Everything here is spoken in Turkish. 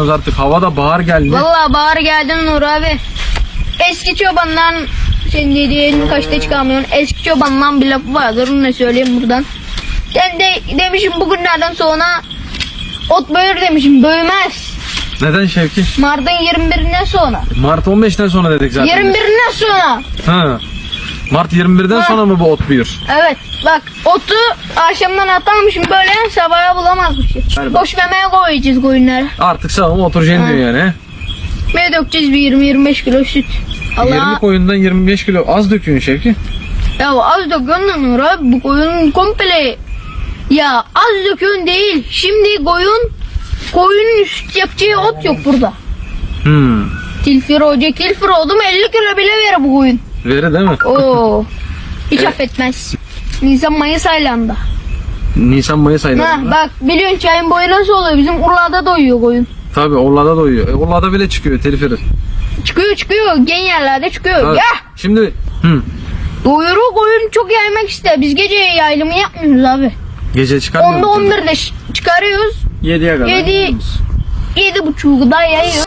artık havada bahar geldi. Vallahi bahar geldi Nur abi. Eski çobandan senin dediğin kaçta çıkamıyorsun. Eski çobandan bir lafı vardır. Onu da söyleyeyim buradan. Ben de demişim bugünlerden sonra ot böğür demişim. Böğmez. Neden Şevki? Mart'ın 21'inden sonra. Mart 15'ten sonra dedik zaten. 21'inden sonra. Ha. Mart 21'den Ha. sonra mı bu ot büyür? Evet bak otu akşamdan atarmışım böyle sabaha bulamazmışım. Ver bak. Boş memeye koyacağız koyunları. Artık sağım oturacaksın Ha. diyor yani. he? Dökeceğiz bir 20-25 kilo süt. 20 Allah koyundan 25 kilo az döküyorsun Şevki. ya az döküyorsun Nur abi bu koyun komple. Ya az döküyorsun değil. Şimdi koyun koyunun süt yapacağı ot yok burada. Hmm. Tilfir hoca kilfir oldu mu 50 kilo bile verir bu koyun. Veri değil mi? Oo. Hiç affetmez. Nisan Mayıs aylarında. Nisan Mayıs Ha, aylarında. bak biliyorsun çayın boyu nasıl oluyor? Bizim Urla'da doyuyor koyun. Tabii Orla'da doyuyor. E, Orla'da bile çıkıyor teliferi. Çıkıyor çıkıyor. Gen yerlerde çıkıyor. Ya Şimdi hı. doyuru koyun çok yaymak ister. Biz gece yaylımı yapmıyoruz abi. gece çıkarmıyor Onda musun? 11'de ş- çıkarıyoruz. 7'ye kadar. Yedi- Yedi buçuğu da yayıyoruz.